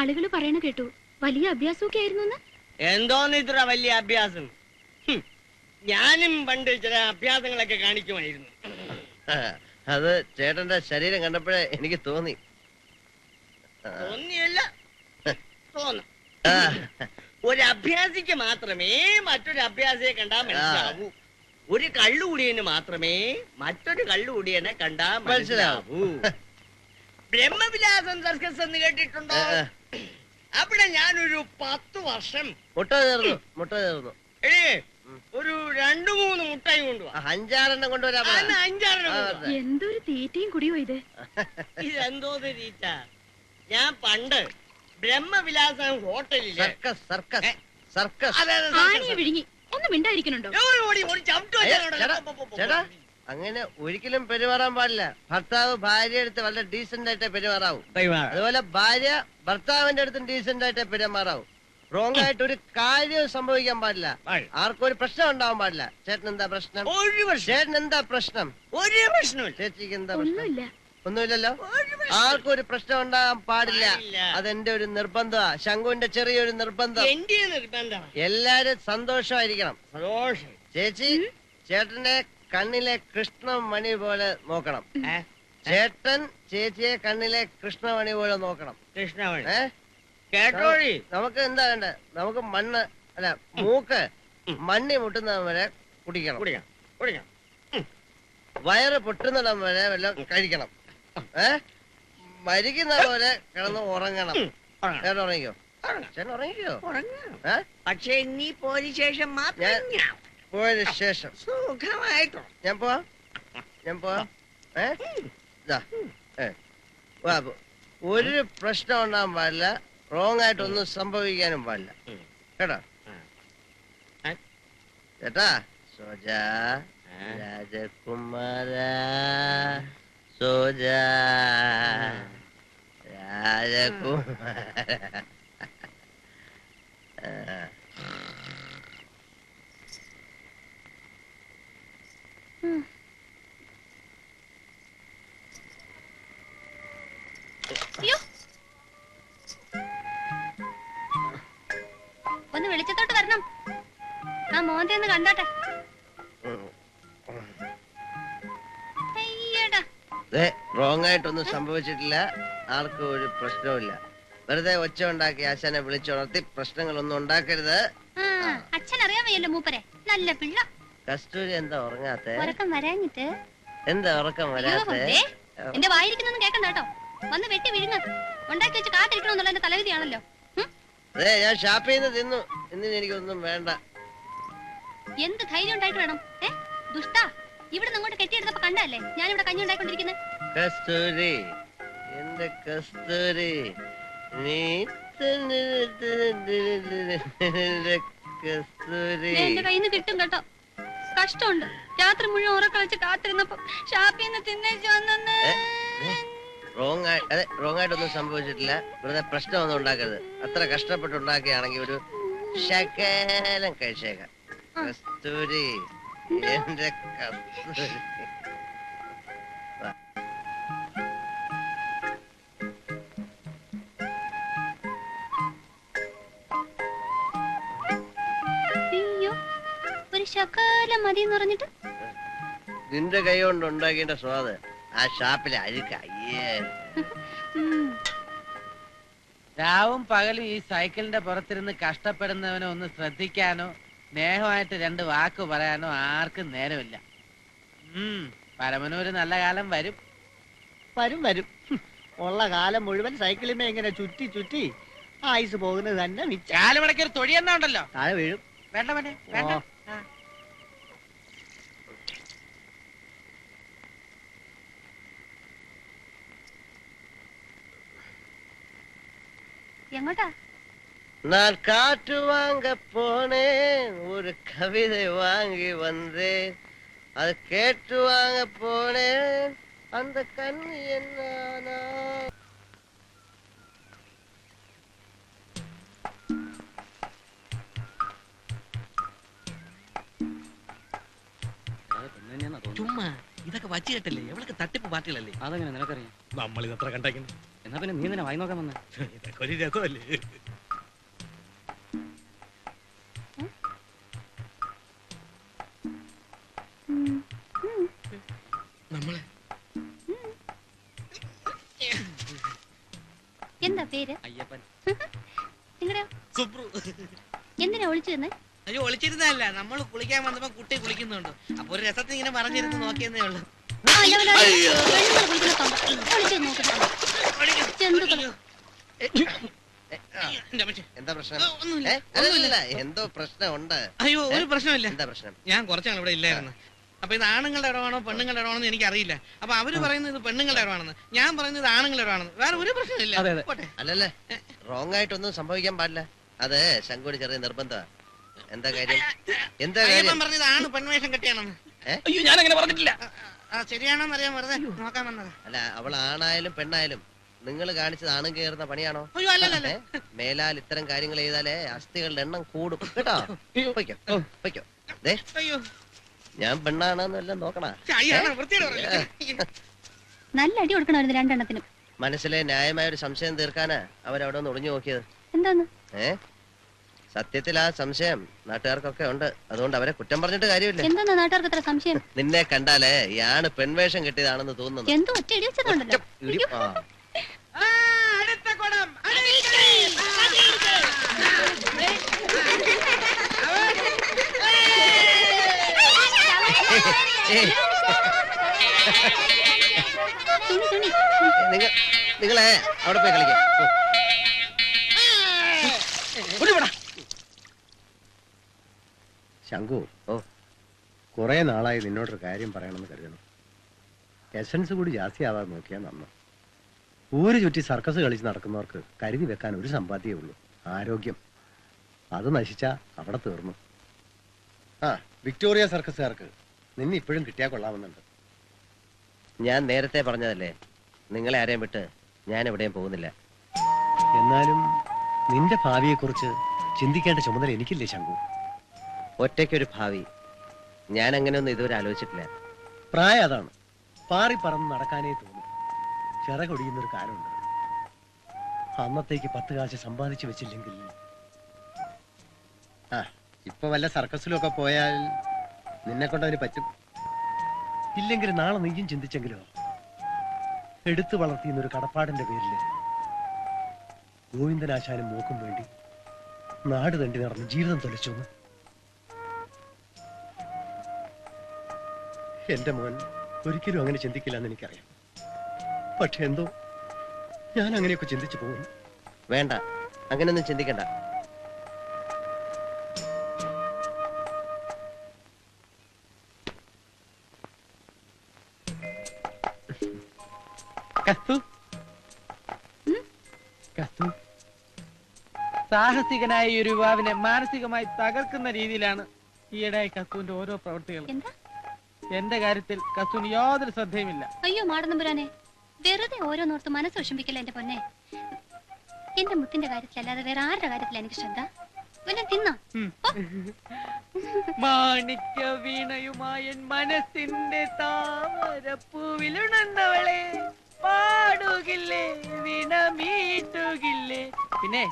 ആളുകൾ പറയണ കേട്ടു. വലിയ അഭ്യാസമൊക്കെ ആയിരുന്നു എന്തോന്ന് ഇത്ര വലിയ അഭ്യാസം? ഞാനും പണ്ട് ചില അഭ്യാസങ്ങളൊക്കെ കാണിക്കുമായിരുന്നു. അത് ചേട്ടന്റെ ശരീരം കണ്ടപ്പോഴേ എനിക്ക് തോന്നി. തോന്നിയല്ല. തോന്നും. ഒരു അഭ്യാസിക്ക് മാത്രമേ മറ്റൊരു അഭ്യാസിയെ കണ്ടാ മനസ്സിലാവൂ. ഒരു കള്ളുകൂടിയന് മാത്രമേ മറ്റൊരു കള്ളുകൂടിയനെ കണ്ടാ മനസ്സിലാവൂ. ബ്രഹ്മവിലാസം സർക്കസ് എന്ന് കേട്ടിട്ടുണ്ടോ? അവിടെ ഞാനൊരു പത്ത് വർഷം മുട്ട ചേർന്നു മുട്ട ചേർന്നു. എടേ ഒരു രണ്ടു മൂന്ന് മുട്ടയും കൊണ്ടുപോവാ അഞ്ചാറെണ്ണം കൊണ്ടുവരാ അന്ന് അഞ്ചാറെണ്ണം കൊണ്ടുവാ. എന്തൊരു തീറ്റയും കുടിയോ ഇത്? ഇതെന്തോ തീറ്റ? ഞാൻ പണ്ട് ബ്രഹ്മവിലാസം ഹോട്ടലിൽ സർക്കസ് സർക്കസ് സർക്കസ്. അതെ, അതെ, ആനയെ വിഴുങ്ങി. ഒന്ന് മിണ്ടായിരിക്കണുണ്ടോ ഓടി, ഓടി, ഓടി, ചവിട്ട് അയ്യ, വെച്ചാൽ ചേട്ടാ, പോ, പോ, പോ, പോ. ചേട്ടാ അങ്ങനെ ഒരിക്കലും പെരുമാറാൻ പാടില്ല. ഭർത്താവ് ഭാര്യ അടുത്ത് വളരെ ഡീസന്റ് ആയിട്ടേ പെരുമാറാവൂ. അതുപോലെ ഭാര്യ ഭർത്താവിന്റെ അടുത്തും ഡീസന്റ് ആയിട്ടേ പെരുമാറാവൂ. റോങ് ആയിട്ട് ഒരു കാര്യവും സംഭവിക്കാൻ പാടില്ല. ആർക്കും ഒരു പ്രശ്നം ഉണ്ടാവാൻ പാടില്ല. ചേട്ടൻ എന്താ പ്രശ്നം? ചേട്ടൻ എന്താ പ്രശ്നം? ഒരു പ്രശ്നമില്ല ചേച്ചിക്ക് എന്താ പ്രശ്നം? ഒന്നുമില്ല. ഒന്നുമില്ലല്ലോ? ആർക്കും ഒരു പ്രശ്നം ഉണ്ടാകാൻ പാടില്ല. അതെന്റെ ഒരു നിർബന്ധമാ ശങ്കുവിന്റെ ചെറിയൊരു നിർബന്ധം. എല്ലാരും സന്തോഷമായിരിക്കണം. സന്തോഷം. ചേച്ചി ചേട്ടന്റെ കണ്ണിലെ കൃഷ്ണമണി പോലെ നോക്കണം. ഏ? ചേട്ടൻ ചേച്ചിയെ കണ്ണിലെ കൃഷ്ണമണി പോലെ നോക്കണം. കൃഷ്ണമണി. ഏ? കേട്ടോഴി നമുക്ക് എന്താ വേണ്ടത് നമുക്ക് മണ്ണ് അല്ല മൂക്ക് മണ്ണി മുട്ടുന്നിടം വരെ കുടിക്കണം. കുടിക്കാം കുടിക്കാം വയറ് പൊട്ടുന്നിടം വരെ വല്ലതും കഴിക്കണം. ഏ? മരിക്കുന്ന പോലെ കിടന്ന് ഉറങ്ങണം. ഉറങ്ങാം. ചേട്ടൻ ഉറങ്ങിക്കോ? ഉറങ്ങാം. ചേട്ടൻ ഉറങ്ങിക്കോ? ഉറങ്ങാം. ഏ? പക്ഷേ നീ പോലീസ് സ്റ്റേഷൻ മാത്രം ഞാൻ- ഞാൻ പോയതിനു ശേഷം. സുഖമായിട്ടോ ഞാൻ പോവാ? ഞാൻ പോവാ? ഏ? പോ. ഒരു പ്രശ്നം ഉണ്ടാകാൻ പാടില്ല. റോങ് ആയിട്ടൊന്നും സംഭവിക്കാനും പാടില്ല. കേട്ടോ. ചേട്ടാ സോജ. രാജകുമാര സോജ രാജകുമാര. അയ്യോ. ഒന്ന് വെളിച്ചത്തോട്ട് വരണം. ആ മോന്റെ ഒന്ന് കണ്ടോട്ടെ. അയ്യടാ. റോങ് ആയിട്ടൊന്നും സംഭവിച്ചിട്ടില്ല. ആർക്കും ഒരു പ്രശ്നവുമില്ല. വെറുതെ ഒച്ച ഉണ്ടാക്കി ആശാനെ വിളിച്ചുണർത്തി പ്രശ്നങ്ങളൊന്നും ഉണ്ടാക്കരുത്. ആ അച്ഛൻ അറിയാൻ വയ്യല്ലോ മൂപ്പരെ. നല്ല പിള്ള. കസ്തൂരി എന്താ ഉറങ്ങാത്തെ? ഉറക്കം വരാഞ്ഞിട്ട്. എന്താ ഉറക്കം അയ്യോ, വരാത്തെ? ദേ, എന്റെ വായിരിക്കുന്നൊന്നും കേക്കണ്ട കേട്ടോ. വന്ന് വെട്ടി വിഴുങ്ങ. ഉണ്ടാക്കി വെച്ച് കാത്തിരിക്കണമെന്നുള്ള എന്റെ തലവിധിയാണല്ലോ. അതെ ഞാൻ ഷാപ്പിൽ നിന്ന് തിന്നു. ഇന്നിന് എനിക്കൊന്നും വേണ്ട. എന്ത് ധൈര്യം ഉണ്ടായിട്ട് വേണം? ഏ? ദുഷ്ട ഇവിടെ നിങ്ങോട്ട് കെട്ടിയെടുത്തപ്പോ കണ്ടല്ലേ ഞാനിവിടെ കഞ്ഞി ഉണ്ടായിക്കൊണ്ടിരിക്കുന്നത് കസ്തൂരി എന്റെ കസ്തൂരി നീ കസ്തൂരി. എന്റെ കയ്യിൽ നിന്ന് കിട്ടും കേട്ടോ. കഷ്ടമുണ്ട്. രാത്രി മുഴുവൻ ഉറക്കളിച്ച് കാത്തിരുന്നപ്പോ ഷാപ്പിന്ന് തിന്നേച്ച് വന്നെന്ന്. റോങ് ആയി അതെ റോങ് ആയിട്ടൊന്നും സംഭവിച്ചിട്ടില്ല. വെറുതെ പ്രശ്നമൊന്നും ഉണ്ടാക്കരുത്. അത്ര കഷ്ടപ്പെട്ട് ഉണ്ടാക്കിയാണെങ്കിൽ ഒരു ശകലം കഴിച്ചേക്കാം. കസ്തൂരി എന്റെ കസ്തൂരി. അയ്യോ ഒരു ശകാലം മതി എന്ന് പറഞ്ഞിട്ട്? നിന്റെ കൈ കൊണ്ട് ഉണ്ടാക്കിയ സ്വാദ്. ആ ഷാപ്പിലെ അഴുക്ക. രാവും പകലും ഈ സൈക്കിളിന്റെ പുറത്തിരുന്ന് കഷ്ടപ്പെടുന്നവനെ ഒന്ന് ശ്രദ്ധിക്കാനോ സ്നേഹമായിട്ട് രണ്ട് വാക്ക് പറയാനോ ആർക്കും നേരമില്ല. ഉം പരമനൂര് നല്ല കാലം വരും. വരും വരും. ഉള്ള കാലം മുഴുവൻ സൈക്കിളിമേ ഇങ്ങനെ ചുറ്റി ചുറ്റി ആയുസ് പോകുന്നത് തന്നെ മിച്ച. തൊഴിയെന്നുണ്ടല്ലോ ഉണ്ടല്ലോ. താഴെ വീഴും. വേണ്ട വേണ്ട വേണ്ട. ഓ. ആ. എങ്ങോട്ടാ நான் காற்று வாங்க போனேன் ஒரு கவிதை வாங்கி வந்தேன் அது கேட்டு வாங்க போனேன் அந்த கண்ணு என்ன ചുമ്മാ ഇതൊക്കെ വച്ചു കെട്ടല്ലേ എവളൊക്കെ തട്ടിപ്പ് പാർട്ടികളല്ലേ അതെങ്ങനെ നിനക്കറിയാം നമ്മൾ ഇതത്ര കണ്ടേക്കുന്നു എന്നാ പിന്നെ നീ തന്നെ വായി നോക്കാൻ വന്ന. ഒരു നമ്മളെ. എന്താ പേര്? അയ്യപ്പൻ. നിങ്ങളുടെ സുബ്രു. എന്തിനാ ഒളിച്ചു നിന്ന് അയ്യോ ഒളിച്ചിരുന്നല്ല നമ്മൾ കുളിക്കാൻ വന്നപ്പോ കുട്ടി കുളിക്കുന്നുണ്ട്. അപ്പൊ ഒരു രസത്തിൽ ഇങ്ങനെ പറഞ്ഞിരുന്നു നോക്കിയെന്നേ ഉള്ളു. എന്താ പ്രശ്നം? എന്തോ പ്രശ്നമുണ്ട്. അയ്യോ ഒരു പ്രശ്നമില്ല. എന്താ പ്രശ്നം? ഞാൻ കുറച്ചാണ് ഇവിടെ ഇല്ലായിരുന്നു. അപ്പൊ ഇത് ആണുങ്ങളുടെ ഇടമാണോ പെണ്ണുങ്ങളുടെ ഇടമാണോ എന്ന് എനിക്കറിയില്ല. അപ്പൊ അവർ പറയുന്നത് ഇത് പെണ്ണുങ്ങളുടെ ഇടമാണെന്ന്. ഞാൻ പറയുന്നത് ആണുങ്ങളുടെ ഇടമാണെന്ന്. വേറെ ഒരു പ്രശ്നമില്ല. അല്ലല്ലേ റോങ് ആയിട്ടൊന്നും സംഭവിക്കാൻ പാടില്ല. അതെ ശങ്കുടി ചെറിയ നിർബന്ധമാ എന്താ കാര്യം? എന്താ കാര്യം? പറഞ്ഞത് ആണ് പെൺവേഷം കെട്ടിയാണെന്ന്. അയ്യോ ഞാൻ അങ്ങനെ പറഞ്ഞിട്ടില്ല ശരിയാണോന്ന് അറിയാൻ വെറുതെ നോക്കാൻ വന്നത്. അല്ല അവൾ ആണായാലും പെണ്ണായാലും നിങ്ങൾ കാണിച്ചത് ആണും കയറുന്ന പണിയാണോ? അയ്യോ അല്ലല്ല മേലാൽ ഇത്തരം കാര്യങ്ങൾ ചെയ്താലേ അസ്ഥികളുടെ എണ്ണം കൂടും. കേട്ടോ? പൊയ്ക്കോ പൊയ്ക്കോ. ദേ അയ്യോ. ഞാൻ പെണ്ണാണെന്നെല്ലാം നോക്കണ. നല്ല അടി കൊടുക്കണമായിരുന്നു രണ്ടെണ്ണത്തിനും. മനസ്സിലെ ന്യായമായ ഒരു സംശയം തീർക്കാനാ അവരവിടെ ഒന്ന് ഒളിഞ്ഞു നോക്കിയത്. എന്താന്ന്? ഏ? സത്യത്തിൽ ആ സംശയം നാട്ടുകാർക്കൊക്കെ ഉണ്ട് അതുകൊണ്ട് അവരെ കുറ്റം പറഞ്ഞിട്ട് കാര്യമില്ല എന്താണ് നാട്ടുകാർക്ക് ഇത്ര സംശയം നിന്നെ കണ്ടാലേ ഇയാണ് പെൺവേഷം കിട്ടിയതാണെന്ന് തോന്നുന്നു എന്തോ ഒറ്റ ഇടി വെച്ചതുണ്ടല്ലോ ഇടി- ആ. ഏയ്, തുണി തുണി നിങ്ങ നിങ്ങളെ അവിടെ പോയി കളിക്കാം ഓ. ശങ്കു ഓ. കുറെ നാളായി നിന്നോടൊരു കാര്യം പറയണമെന്ന് കരുതണം എസൻസ് കൂടി ജാസ്തിയാവാതെ നോക്കിയാൽ നന്ന്. ഊര് ചുറ്റി സർക്കസ് കളിച്ച് നടക്കുന്നവർക്ക് കരുതി വെക്കാൻ ഒരു സമ്പാദ്യമേ ഉള്ളൂ. ആരോഗ്യം. അത് നശിച്ചാ അവിടെ തീർന്നു. ആ വിക്ടോറിയ സർക്കസുകാർക്ക് നിന്നെ ഇപ്പോഴും കിട്ടിയാൽ കൊള്ളാമെന്നുണ്ട്. ഞാൻ നേരത്തെ പറഞ്ഞതല്ലേ നിങ്ങളെ ആരെയും വിട്ട് ഞാൻ എവിടെയും പോകുന്നില്ല. എന്നാലും നിന്റെ ഭാവിയെക്കുറിച്ച് ചിന്തിക്കേണ്ട ചുമതല എനിക്കില്ലേ ശങ്കു ഒറ്റയ്ക്കൊരു ഭാവി. ഞാൻ അങ്ങനെയൊന്നും ഇതുവരെ ആലോചിച്ചിട്ടില്ല. പ്രായം അതാണ്. പാറി പറന്ന് നടക്കാനേ തോന്നും. ചിറകൊടിയുന്നൊരു കാലമുണ്ട് അന്നത്തേക്ക് പത്ത് കാശ് സമ്പാദിച്ചു വെച്ചില്ലെങ്കിൽ. ആ ഇപ്പൊ വല്ല സർക്കസിലൊക്കെ പോയാൽ നിന്നെ കൊണ്ടതിന് പറ്റും. ഇല്ലെങ്കിൽ നാളെ നീയും ചിന്തിച്ചെങ്കിലോ? എടുത്തു വളർത്തിയെന്നൊരു കടപ്പാടിന്റെ പേരിൽ ഗോവിന്ദനാശാനും മൂക്കും വേണ്ടി നാട് തണ്ടി നടന്ന് ജീവിതം തൊലച്ചൊന്ന്. എന്റെ മോൻ ഒരിക്കലും അങ്ങനെ ചിന്തിക്കില്ല എന്ന് എനിക്കറിയാം. പക്ഷെ എന്തോ ഞാൻ അങ്ങനെയൊക്കെ ചിന്തിച്ചു പോകും വേണ്ട അങ്ങനെയൊന്നും ചിന്തിക്കണ്ട. കസ്തു? കത്തു സാഹസികനായ ഈ ഒരു യുവാവിനെ മാനസികമായി തകർക്കുന്ന രീതിയിലാണ് ഈയിടെയായി കത്തുവിന്റെ ഓരോ പ്രവൃത്തികളും എന്താ? എന്റെ കാര്യത്തിൽ കസ്തുവിന് യാതൊരു ശ്രദ്ധയുമില്ല. അയ്യോ മാടനമ്പുരാനെ. വെറുതെ ഓരോന്നോർത്ത് മനസ്സ് വിഷമിക്കില്ല എന്റെ പൊന്നെ? എന്റെ മുത്തിന്റെ കാര്യത്തിലല്ലാതെ വേറെ ആരുടെ കാര്യത്തില എനിക്ക് ശ്രദ്ധ? പിന്നെ തിന്നോ? മാണിക്യ വീണയുമായ മനസ്സിന്റെ താമരപ്പൂവിലുണർന്നവളെ പാടുകില്ലേ വീണ മീട്ടുകില്ലേ പിന്നെ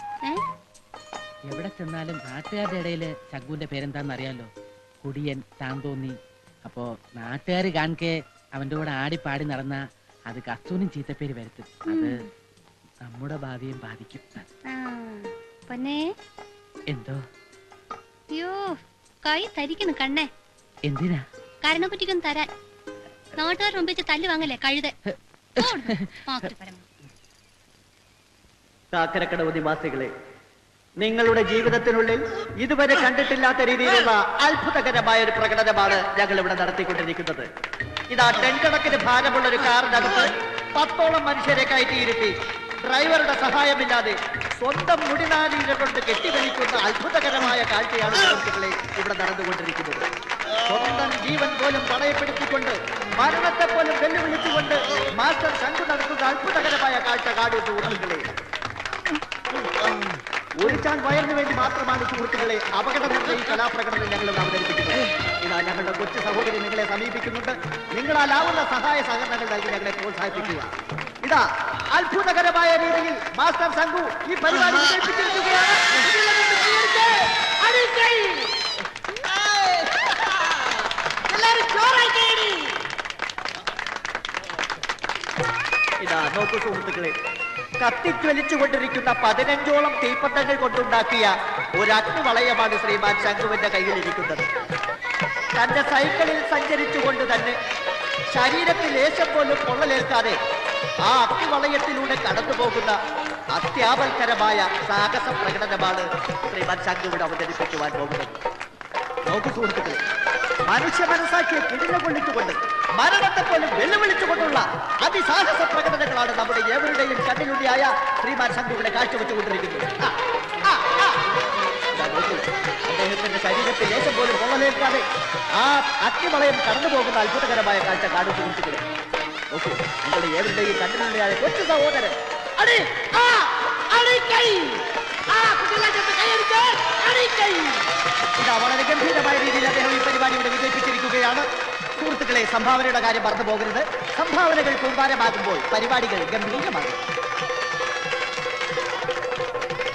എവിടെ ചെന്നാലും നാട്ടുകാരുടെ ഇടയിൽ ചങ്കുവിന്റെ പേരെന്താന്ന് അറിയാലോ? കുടിയൻ താന്തോന്നി അപ്പോ നാട്ടുകാർ കാണിക്കെ അവന്റെ കൂടെ ആടി പാടി നടന്ന അത് കസ്തൂനും ചീത്തപ്പേര് വരുത്തും. അത് നമ്മുടെ ഭാവിയും ബാധിക്കും. പൊന്നെ. എന്തോ? അയ്യോ കൈ തരിക്കുന്നു കണ്ണേ. എന്തിനാ? കരണക്കുറ്റിക്കൊന്ന് തരാൻ. നാട്ടുകാർ മുമ്പിച്ച് തല്ല് വാങ്ങല്ലേ കഴുത? താക്കരക്കട നിവാസികളെ നിങ്ങളുടെ ജീവിതത്തിനുള്ളിൽ ഇതുവരെ കണ്ടിട്ടില്ലാത്ത രീതിയിലുള്ള അത്ഭുതകരമായ ഒരു പ്രകടനമാണ് ഞങ്ങൾ ഇവിടെ നടത്തിക്കൊണ്ടിരിക്കുന്നത്. ഇതാ ടെൻ കണക്കിന് ഭാരമുള്ള ഒരു കാറിനകത്ത് പത്തോളം മനുഷ്യരെ കയറ്റിയിരുത്തി. ഡ്രൈവറുടെ സഹായമില്ലാതെ സ്വന്തം മുടിനാലിക കൊണ്ട് കെട്ടിവലിക്കുന്ന അത്ഭുതകരമായ കാഴ്ചയാണ് സുഹൃത്തുക്കളെ ഇവിടെ നടന്നുകൊണ്ടിരിക്കുന്നത്. സ്വന്തം ജീവൻ പോലും പണയപ്പെടുത്തിക്കൊണ്ട് മരണത്തെ പോലും വെല്ലുവിളിച്ചുകൊണ്ട് മാസ്റ്റർ ശങ്കു നടത്തുന്ന അത്ഭുതകരമായ കാഴ്ച കാടിയ സുഹൃത്തുക്കളെ. ഒരു ചാൻ വയറിന് വേണ്ടി മാത്രമാണ് സുഹൃത്തുക്കളെ അപകടമുള്ള ഈ കലാപ്രകടനം ഞങ്ങൾ അവതരിപ്പിക്കുന്നത്. ഇതാ ഞങ്ങളുടെ കൊച്ചു സഹോദരി നിങ്ങളെ സമീപിക്കുന്നുണ്ട്. നിങ്ങളാലാവുന്ന സഹായ സഹകരണങ്ങൾ നൽകി ഞങ്ങളെ പ്രോത്സാഹിപ്പിക്കുക. ഇതാ അത്ഭുതകരമായ രീതിയിൽ മാസ്റ്റർ സംഘു ഈ പരിപാടി ഇതാ നോക്കൂ സുഹൃത്തുക്കളെ. കത്തിജ്വലിച്ചുകൊണ്ടിരിക്കുന്ന പതിനഞ്ചോളം തീപ്പത്തങ്ങൾ കൊണ്ടുണ്ടാക്കിയ ഒരു അഗ്നിവളയമാണ് ശ്രീമാൻ ശംഖുവിന്റെ കയ്യിലിരിക്കുന്നത്. തന്റെ സൈക്കിളിൽ സഞ്ചരിച്ചുകൊണ്ട് തന്നെ ശരീരത്തിൽ ലേശം പോലും പൊള്ളലേൽക്കാതെ ആ അഗ്നിവളയത്തിലൂടെ കടന്നു പോകുന്ന അത്യാപൽക്കരമായ സാഹസ പ്രകടനമാണ് ശ്രീമാൻ ശംഖുവിടെ അവതരിപ്പിക്കുവാൻ പോകുന്നത്. നോക്കൂ സുഹൃത്തുക്കളെ മനുഷ്യ മനസ്സാക്കിയെ കിടില കൊള്ളിച്ചുകൊണ്ട് മരണത്തെ പോലും വെല്ലുവിളിച്ചുകൊണ്ടുള്ള അതിസാഹസ പ്രകടനങ്ങളാണ് നമ്മുടെ ഏവരുടെയും കണ്ണിലുണ്ടിയായ ശ്രീമാൻ ശംഖുവിടെ കാഴ്ചവെച്ചുകൊണ്ടിരിക്കുന്നത്. അദ്ദേഹത്തിന്റെ ശരീരത്തിൽ ലേശം പോലും പൊള്ളലേൽക്കാതെ ആ അഗ്നിമളയം കടന്നു പോകുന്ന അത്ഭുതകരമായ കാഴ്ച കാണും സുഹൃത്തുക്കളെ നോക്കൂ നിങ്ങളുടെ ഏവരുടെയും കണ്ണിലുണ്ടിയായ കൊച്ചു സഹോദരൻ. അടി ആ അടിക്കൈ ആ കുട്ടികളെ കൈയടിച്ച് അടിക്കൈ ഇതാ വളരെ ഗംഭീരമായ രീതിയിൽ അദ്ദേഹം ഈ പരിപാടി ഇവിടെ വിജയിപ്പിച്ചിരിക്കുകയാണ്. സുഹൃത്തുക്കളെ സംഭാവനയുടെ കാര്യം മറന്നു പോകരുത് സംഭാവനകൾ കൂമ്പാരമാകുമ്പോൾ പരിപാടികൾ ഗംഭീരമാകും.